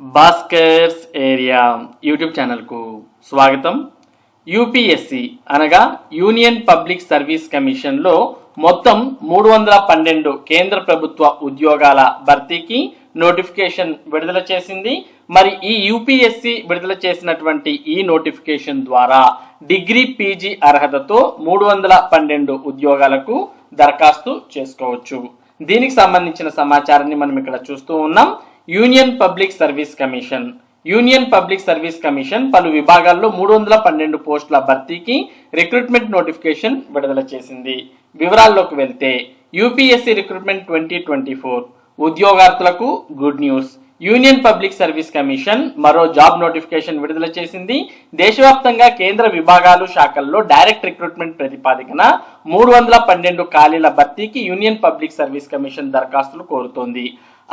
Bhaskar's area YouTube ఛానల్కు స్వాగతం. UPSC అనగా యూనియన్ పబ్లిక్ సర్వీస్ కమిషన్లో మొత్తం మూడు వందల పన్నెండు కేంద్ర ప్రభుత్వ ఉద్యోగాల భర్తీకి నోటిఫికేషన్ విడుదల చేసింది. మరి ఈ యూపీఎస్సి విడుదల చేసినటువంటి ఈ నోటిఫికేషన్ ద్వారా డిగ్రీ పీజీ అర్హతతో మూడు వందల పన్నెండు ఉద్యోగాలకు దరఖాస్తు చేసుకోవచ్చు. దీనికి సంబంధించిన సమాచారాన్ని మనం ఇక్కడ చూస్తూ ఉన్నాం. Union Public Service Commission. Union Public Service Commission పలు విభాగాల్లో మూడు వందల పన్నెండు పోస్టుల భర్తీకి రిక్రూట్మెంట్ నోటిఫికేషన్ విడుదల చేసింది. వివరాల్లోకి వెళ్తే UPSC recruitment twenty twenty four. ఉద్యోగార్థులకు good news. Union Public Service Commission మరో జాబ్ నోటిఫికేషన్ విడుదల చేసింది. దేశవ్యాప్తంగా కేంద్ర విభాగాలు శాఖల్లో డైరెక్ట్ రిక్రూట్మెంట్ ప్రతిపాదికన మూడు వందల పన్నెండు ఖాళీల భర్తీకి యూనియన్ పబ్లిక్ సర్వీస్ కమిషన్ దరఖాస్తులు కోరుతోంది.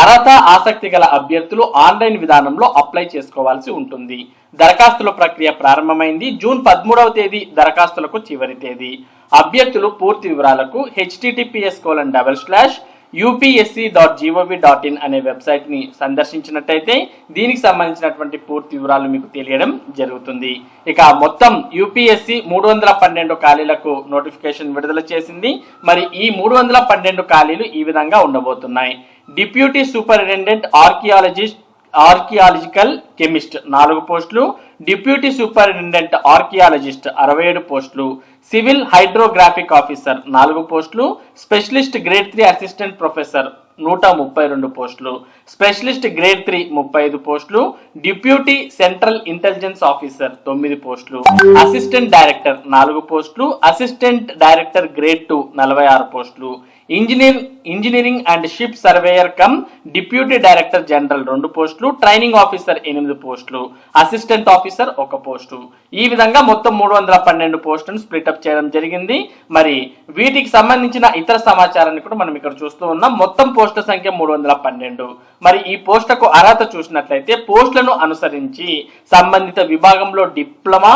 అర్హత ఆసక్తి గల అభ్యర్థులు ఆన్లైన్ విధానంలో అప్లై చేసుకోవాల్సి ఉంటుంది. దరఖాస్తుల ప్రక్రియ ప్రారంభమైంది. జూన్ పదమూడవ తేదీ దరఖాస్తులకు చివరి తేదీ. అభ్యర్థులు పూర్తి వివరాలకు HTTPS colon double slash UPSC dot G O V dot in అనే వెబ్సైట్ని సందర్శించినట్టయితే దీనికి సంబంధించినటువంటి పూర్తి వివరాలు మీకు తెలియడం జరుగుతుంది. ఇక మొత్తం యూపీఎస్సీ మూడు వందల పన్నెండు ఖాళీలకు నోటిఫికేషన్ విడుదల చేసింది. మరి ఈ మూడు వందల పన్నెండు ఖాళీలు ఈ విధంగా ఉండబోతున్నాయి. Deputy superintendent archaeologist archaeological chemist నాలుగు పోస్టులు డిప్యూటీ సూపరింటెండెంట్ ఆర్కియాలజిస్ట్ అరవై ఏడు పోస్టులు సివిల్ హైడ్రోగ్రాఫిక్ ఆఫీసర్ నాలుగు పోస్టులు specialist grade three assistant professor నూట ముప్పై రెండు పోస్టులు స్పెషలిస్ట్ గ్రేడ్ త్రీ ముప్పై ఐదు పోస్టులు డిప్యూటీ సెంట్రల్ ఇంటెలిజెన్స్ ఆఫీసర్ తొమ్మిది పోస్టులు అసిస్టెంట్ డైరెక్టర్ నాలుగు పోస్టులు అసిస్టెంట్ డైరెక్టర్ గ్రేడ్ టూ నలభై ఆరు పోస్టులు. Engineer engineering and ship surveyor cum deputy director general రెండు పోస్టులు ట్రైనింగ్ ఆఫీసర్ ఎనిమిది పోస్టులు అసిస్టెంట్ ఆఫీసర్ ఒక పోస్టు. ఈ విధంగా మొత్తం మూడు వందల పన్నెండు పోస్టులను స్ప్లిట్అప్ చేయడం జరిగింది. మరి వీటికి సంబంధించిన ఇతర సమాచారాన్ని కూడా మనం ఇక్కడ చూస్తూ ఉన్నాం. మొత్తం పోస్టుల సంఖ్య మూడు వందల పన్నెండు. మరి ఈ పోస్టులకు అర్హత చూసినట్లయితే పోస్టులను అనుసరించి సంబంధిత విభాగంలో diploma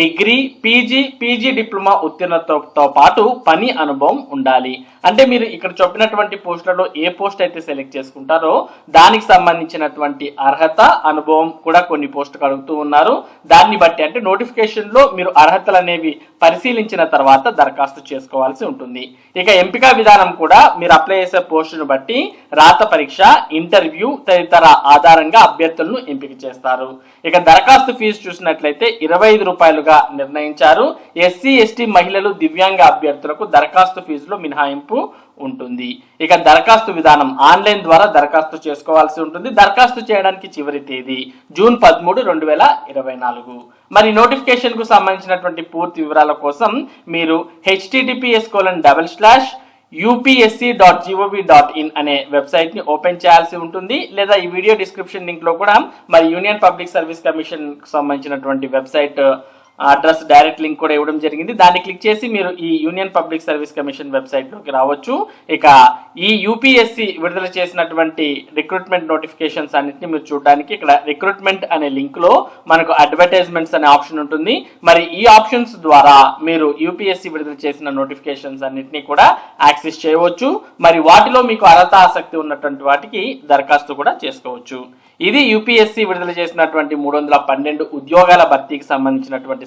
degree PG PG diploma ఉత్తీర్ణతతో పాటు పని అనుభవం ఉండాలి. అంటే మీరు ఇక్కడ చెప్పినటువంటి పోస్టులలో ఏ పోస్ట్ అయితే సెలెక్ట్ చేసుకుంటారో దానికి సంబంధించినటువంటి అర్హత అనుభవం కూడా కొన్ని పోస్టులు అడుగుతూ ఉన్నారు. దాన్ని బట్టి అంటే నోటిఫికేషన్లో మీరు అర్హతలు అనేవి పరిశీలించిన తర్వాత దరఖాస్తు చేసుకోవాల్సి ఉంటుంది. ఇక ఎంపిక విధానం కూడా మీరు అప్లై చేసే పోస్టును బట్టి రాత పరీక్ష ఇంటర్వ్యూ తదితర ఆధారంగా అభ్యర్థులను ఎంపిక చేస్తారు. ఇక దరఖాస్తు ఫీజు చూసినట్లయితే ఇరవై ఐదు రూపాయలుగా నిర్ణయించారు. ఎస్సీ ఎస్టీ మహిళలు దివ్యాంగ అభ్యర్థులకు దరఖాస్తు ఫీజులో మినహాయింపు ఉంటుంది. ఇక దరఖాస్తు విధానం ఆన్లైన్ ద్వారా దరఖాస్తు చేసుకోవాల్సి ఉంటుంది. దరఖాస్తు చేయడానికి చివరి తేదీ జూన్ పదమూడు రెండు వేల ఇరవై నాలుగు. మరి నోటిఫికేషన్కు సంబంధించినటువంటి పూర్తి వివరాల కోసం మీరు HTTPS colon double slash UPSC dot G O V dot in అనే వెబ్సైట్ని ఓపెన్ చేయాల్సి ఉంటుంది లేదా ఈ వీడియో డిస్క్రిప్షన్ లింక్లో కూడా. మరి యూనియన్ పబ్లిక్ సర్వీస్ కమిషన్ సంబంధించినటువంటి వెబ్సైట్ అడ్రస్ డైరెక్ట్ లింక్ కూడా ఇవ్వడం జరిగింది. దాన్ని క్లిక్ చేసి మీరు ఈ యూనియన్ పబ్లిక్ సర్వీస్ కమిషన్ వెబ్సైట్లోకి రావచ్చు. ఇక ఈ యూపీఎస్సి విడుదల చేసినటువంటి రిక్రూట్మెంట్ నోటిఫికేషన్స్ అన్నింటినీ మీరు చూడడానికి ఇక్కడ రిక్రూట్మెంట్ అనే లింక్లో మనకు అడ్వర్టైజ్మెంట్స్ అనే ఆప్షన్ ఉంటుంది. మరి ఈ ఆప్షన్స్ ద్వారా మీరు యూపీఎస్సి విడుదల చేసిన నోటిఫికేషన్స్ అన్నింటినీ కూడా యాక్సెస్ చేయవచ్చు. మరి వాటిలో మీకు అర్హత ఆసక్తి ఉన్నటువంటి వాటికి దరఖాస్తు కూడా చేసుకోవచ్చు. ఇది యూపీఎస్సి విడుదల చేసినటువంటి మూడు వందల పన్నెండు ఉద్యోగాల భర్తీకి సంబంధించినటువంటి